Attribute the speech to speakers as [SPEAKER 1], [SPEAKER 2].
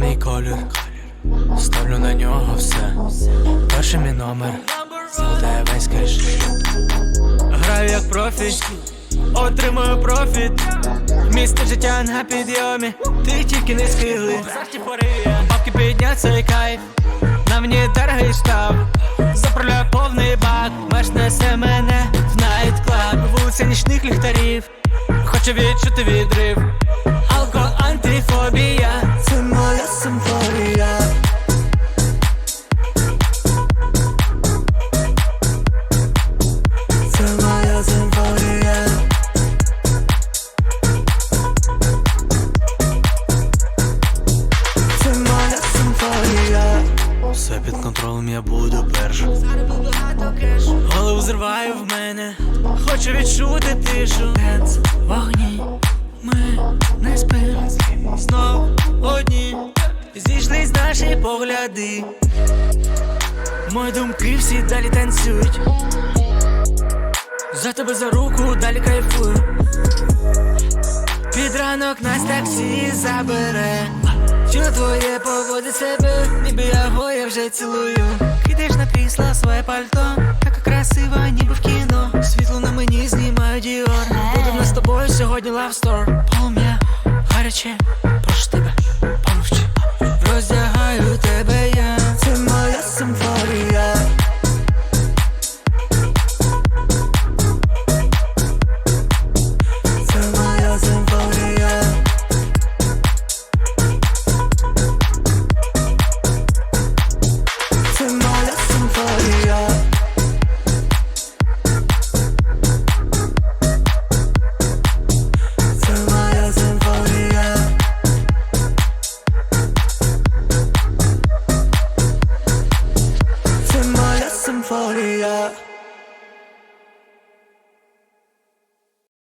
[SPEAKER 1] Мій колір, ставлю на нього все. Перший мій номер, весь кеш. Граю як профі, отримую профіт. Місце життя на підйомі, ти тільки не схили. Бабки підняться і кайф, на мені дорогий штаб. Заправляю повний бак, меж несе мене в найт-клаб. Вулиця нічних ліхтарів, хочу відчути відрив. Алко антифобія, контролем, я буду першим. Голову зриває в мене, хочу відчути тишу. Вогні, ми не спимо. Знов одні, зійшлись наші погляди. Мої думки всі далі танцюють. За тебе за руку далі кайфую. Під ранок нас таксі забере. Чую твоє поводить себе, ніби я його я вже цілую. Кидаєш на крісла своє пальто, така красива, ніби в кіно. Світло на мені знімаю діор. Будемо з тобою сьогодні лавстор. Полум'я, гаряче. yeah.